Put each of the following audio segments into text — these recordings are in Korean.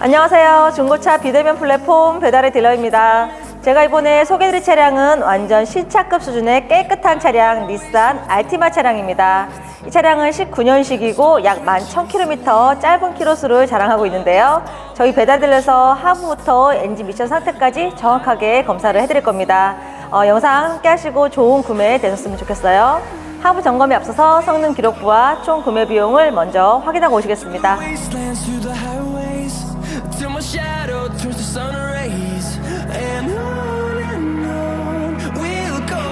안녕하세요. 중고차 비대면 플랫폼 배달의 딜러입니다. 제가 이번에 소개해드릴 차량은 완전 신차급 수준의 깨끗한 차량 닛산 알티마 차량입니다. 이 차량은 19년식이고 약 11,000km 짧은 키로수를 자랑하고 있는데요. 저희 배달딜러에서 하부부터 엔진 미션 상태까지 정확하게 검사를 해드릴 겁니다. 어, 영상 함께 하시고 좋은 구매 되셨으면 좋겠어요. 하부 점검에 앞서서 성능 기록부와 총 구매 비용을 먼저 확인하고 오시겠습니다. Shadow turns to sun rays and on and on we'll go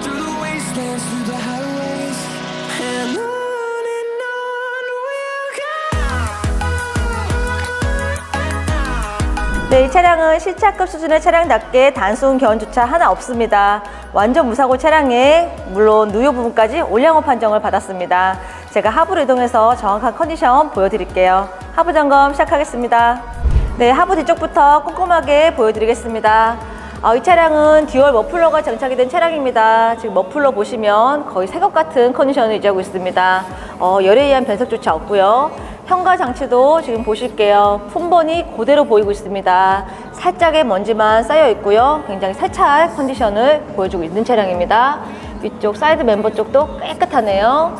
through the wastelands through the highways and on and on we'll go 네, 이 차량은 실차급 수준의 차량답게 단순 견 주차 하나 없습니다. 완전 무사고 차량에 물론 누유 부분까지 올량업 판정을 받았습니다. 제가 하부로 이동해서 정확한 컨디션 보여드릴게요. 하부 점검 시작하겠습니다. 네, 하부 뒤쪽부터 꼼꼼하게 보여드리겠습니다. 어, 이 차량은 듀얼 머플러가 장착이 된 차량입니다. 지금 머플러 보시면 거의 새 것 같은 컨디션을 유지하고 있습니다. 어, 열에 의한 변속조차 없고요. 현가 장치도 지금 보실게요. 품번이 그대로 보이고 있습니다. 살짝의 먼지만 쌓여 있고요. 굉장히 세차할 컨디션을 보여주고 있는 차량입니다. 위쪽 사이드 멤버 쪽도 깨끗하네요.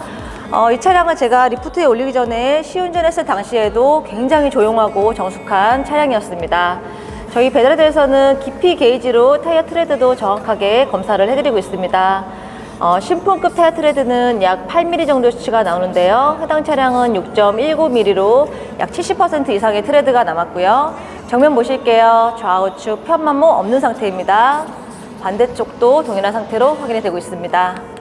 어, 이 차량은 제가 리프트에 올리기 전에 시운전했을 당시에도 굉장히 조용하고 정숙한 차량이었습니다. 저희 배달에대해서는 깊이 게이지로 타이어 트레드도 정확하게 검사를 해드리고 있습니다. 어, 신품급 타이어 트레드는 약 8mm 정도 수치가 나오는데요. 해당 차량은 6.19mm로 약 70% 이상의 트레드가 남았고요. 정면 보실게요. 좌우측 편만모 없는 상태입니다. 반대쪽도 동일한 상태로 확인이 되고 있습니다.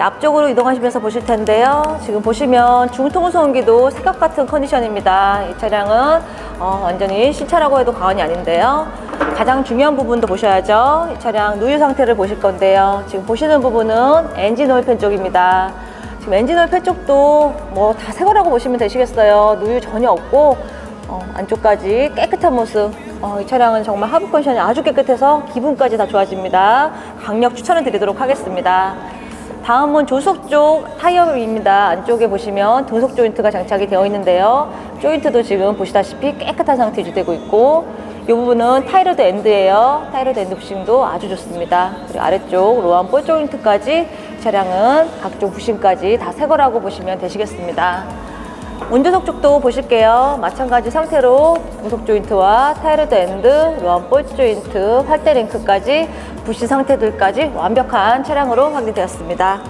앞쪽으로 이동하시면서 보실 텐데요. 지금 보시면 중통 소음기도 새것 같은 컨디션입니다. 이 차량은 어, 완전히 신차라고 해도 과언이 아닌데요. 가장 중요한 부분도 보셔야죠. 이 차량 누유 상태를 보실 건데요. 지금 보시는 부분은 엔진 오일 팬 쪽입니다. 지금 엔진 오일 팬 쪽도 뭐 다 새 거라고 보시면 되시겠어요. 누유 전혀 없고 어, 안쪽까지 깨끗한 모습. 어, 이 차량은 정말 하부 컨디션이 아주 깨끗해서 기분까지 다 좋아집니다. 강력 추천을 드리도록 하겠습니다. 다음은 조속 쪽 타이어입니다. 안쪽에 보시면 등속 조인트가 장착이 되어 있는데요. 조인트도 지금 보시다시피 깨끗한 상태 유지되고 있고 이 부분은 타이로드 엔드예요. 타이로드 엔드 부싱도 아주 좋습니다. 그리고 아래쪽 로한 볼 조인트까지 이 차량은 각종 부싱까지 다 새 거라고 보시면 되시겠습니다. 운전석 쪽도 보실게요. 마찬가지 상태로 등속 조인트와 타이로드 엔드, 로한 볼트 조인트, 활대 링크까지 부시 상태들까지 완벽한 차량으로 확인되었습니다.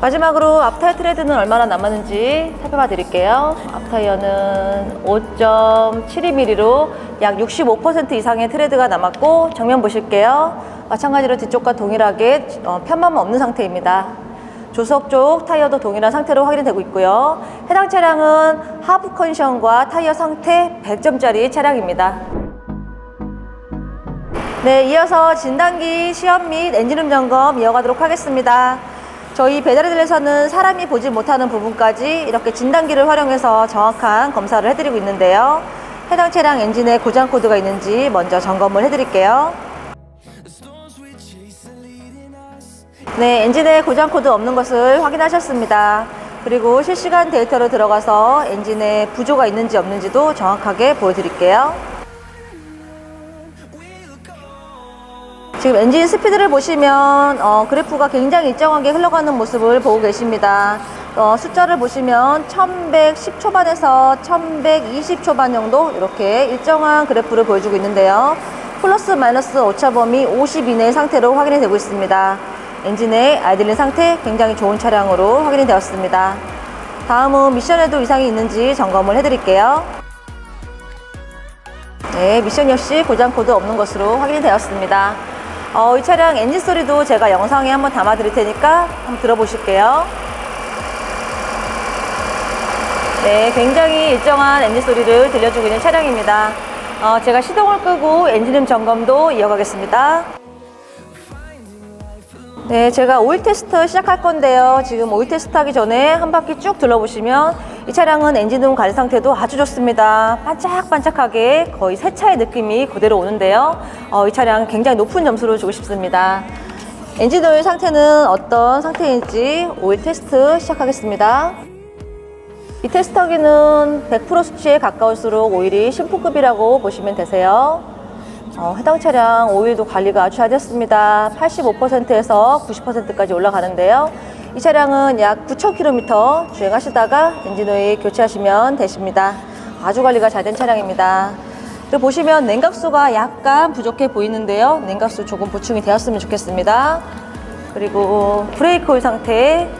마지막으로 앞타이어 트레드는 얼마나 남았는지 살펴봐 드릴게요. 앞타이어는 5.72mm로 약 65% 이상의 트레드가 남았고 정면 보실게요. 마찬가지로 뒤쪽과 동일하게 어, 편만만 없는 상태입니다. 조수석 쪽 타이어도 동일한 상태로 확인이 되고 있고요. 해당 차량은 하부 컨디션과 타이어 상태 100점짜리 차량입니다. 네, 이어서 진단기 시험 및 엔진음 점검 이어가도록 하겠습니다. 저희 배달의들에서는 사람이 보지 못하는 부분까지 이렇게 진단기를 활용해서 정확한 검사를 해드리고 있는데요. 해당 차량 엔진에 고장 코드가 있는지 먼저 점검을 해드릴게요. 네, 엔진에 고장 코드 없는 것을 확인하셨습니다. 그리고 실시간 데이터로 들어가서 엔진에 부조가 있는지 없는지도 정확하게 보여드릴게요. 지금 엔진 스피드를 보시면 어, 그래프가 굉장히 일정하게 흘러가는 모습을 보고 계십니다. 어, 숫자를 보시면 1110 초반에서 1120 초반 정도 이렇게 일정한 그래프를 보여주고 있는데요. 플러스 마이너스 오차 범위 50 이내의 상태로 확인이 되고 있습니다. 엔진의 아이들린 상태 굉장히 좋은 차량으로 확인이 되었습니다. 다음은 미션에도 이상이 있는지 점검을 해드릴게요. 네, 미션 역시 고장 코드 없는 것으로 확인이 되었습니다. 어, 이 차량 엔진 소리도 제가 영상에 한번 담아 드릴 테니까 한번 들어보실게요. 네, 굉장히 일정한 엔진 소리를 들려주고 있는 차량입니다. 어, 제가 시동을 끄고 엔진음 점검도 이어가겠습니다. 네, 제가 오일 테스트 시작할 건데요. 지금 오일 테스트 하기 전에 한 바퀴 쭉 둘러보시면 이 차량은 엔진음 관리 상태도 아주 좋습니다. 반짝반짝하게 거의 새 차의 느낌이 그대로 오는데요. 어, 이 차량 굉장히 높은 점수를 주고 싶습니다. 엔진 오일 상태는 어떤 상태인지 오일 테스트 시작하겠습니다. 이 테스터기는 100% 수치에 가까울수록 오일이 신품급이라고 보시면 되세요. 어, 해당 차량 오일도 관리가 아주 잘 됐습니다. 85%에서 90%까지 올라가는데요. 이 차량은 약 9,000km 주행하시다가 엔진 오일 교체하시면 되십니다. 아주 관리가 잘 된 차량입니다. 그리고 보시면 냉각수가 약간 부족해 보이는데요. 냉각수 조금 보충이 되었으면 좋겠습니다. 그리고 브레이크 오일 상태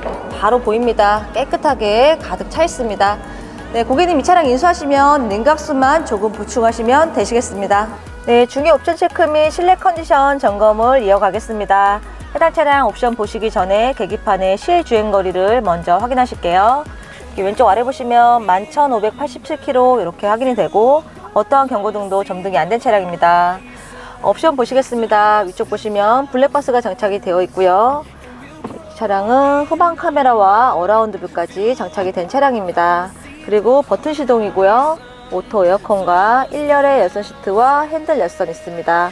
바로 보입니다. 깨끗하게 가득 차 있습니다. 네, 고객님 이 차량 인수하시면 냉각수만 조금 보충하시면 되시겠습니다. 네, 중개 옵션 체크 및 실내 컨디션 점검을 이어가겠습니다. 해당 차량 옵션 보시기 전에 계기판의 실 주행 거리를 먼저 확인하실게요. 왼쪽 아래 보시면 11,587km 이렇게 확인이 되고 어떠한 경고등도 점등이 안 된 차량입니다. 옵션 보시겠습니다. 위쪽 보시면 블랙박스가 장착이 되어 있고요. 이 차량은 후방 카메라와 어라운드 뷰까지 장착이 된 차량입니다. 그리고 버튼 시동이고요. 오토 에어컨과 1열의 열선 시트와 핸들 열선 있습니다.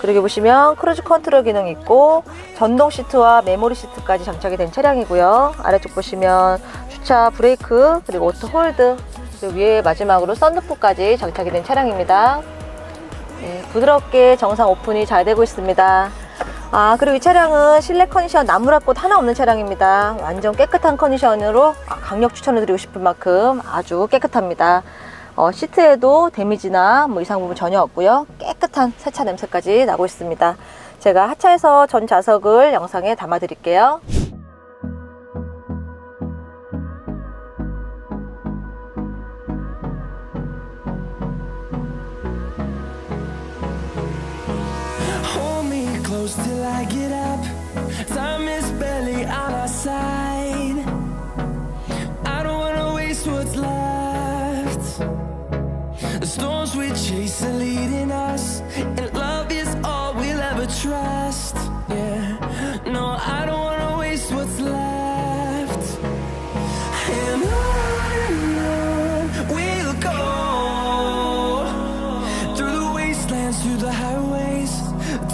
그리고 보시면 크루즈 컨트롤 기능 있고 전동 시트와 메모리 시트까지 장착이 된 차량이고요. 아래쪽 보시면 주차 브레이크 그리고 오토 홀드 그리고 위에 마지막으로 썬루프까지 장착이 된 차량입니다. 네, 부드럽게 정상 오픈이 잘 되고 있습니다. 아, 그리고 이 차량은 실내 컨디션 나무랄꽃 하나 없는 차량입니다. 완전 깨끗한 컨디션으로 아, 강력 추천을 드리고 싶은 만큼 아주 깨끗합니다. 어, 시트에도 데미지나 뭐 이상 부분 전혀 없고요. 깨끗한 세차 냄새까지 나고 있습니다. 제가 하차해서 전 좌석을 영상에 담아 드릴게요. Till I get up. Time is barely on our side. Storms we chase are leading us, and love is all we'll ever trust. Yeah, no, I don't wanna waste what's left. And on and on we'll go through the wastelands, through the highways,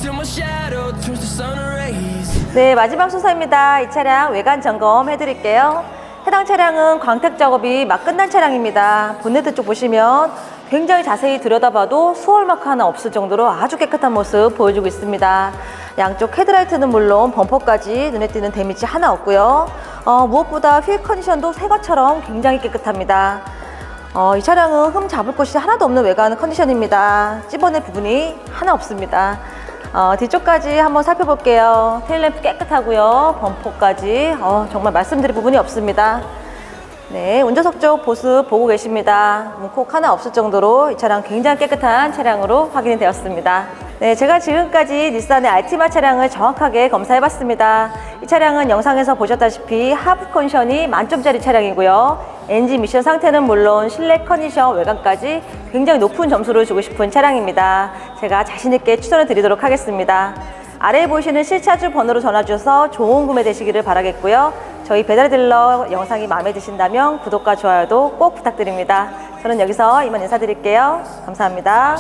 till my shadow turns to sun rays. 네, 마지막 순서입니다. 이 차량 외관 점검 해드릴게요. 해당 차량은 광택 작업이 막 끝난 차량입니다. 본네트 쪽 보시면 굉장히 자세히 들여다봐도 수월 마크 하나 없을 정도로 아주 깨끗한 모습 보여주고 있습니다. 양쪽 헤드라이트는 물론 범퍼까지 눈에 띄는 데미지 하나 없고요. 어, 무엇보다 휠 컨디션도 새 것처럼 굉장히 깨끗합니다. 어, 이 차량은 흠 잡을 곳이 하나도 없는 외관 컨디션입니다. 찝어낼 부분이 하나 없습니다. 어, 뒤쪽까지 한번 살펴볼게요. 테일램프 깨끗하고요. 범퍼까지 어, 정말 말씀드릴 부분이 없습니다. 네, 운전석 쪽 보습 보고 계십니다. 문콕 하나 없을 정도로 이 차량 굉장히 깨끗한 차량으로 확인이 되었습니다. 네, 제가 지금까지 닛산의 알티마 차량을 정확하게 검사해봤습니다. 이 차량은 영상에서 보셨다시피 하부 컨디션이 만점짜리 차량이고요. 엔진 미션 상태는 물론 실내 컨디션 외관까지 굉장히 높은 점수를 주고 싶은 차량입니다. 제가 자신있게 추천을 드리도록 하겠습니다. 아래에 보이시는 실차주 번호로 전화 주셔서 좋은 구매 되시기를 바라겠고요. 저희 배달 딜러 영상이 마음에 드신다면 구독과 좋아요도 꼭 부탁드립니다. 저는 여기서 이만 인사드릴게요. 감사합니다.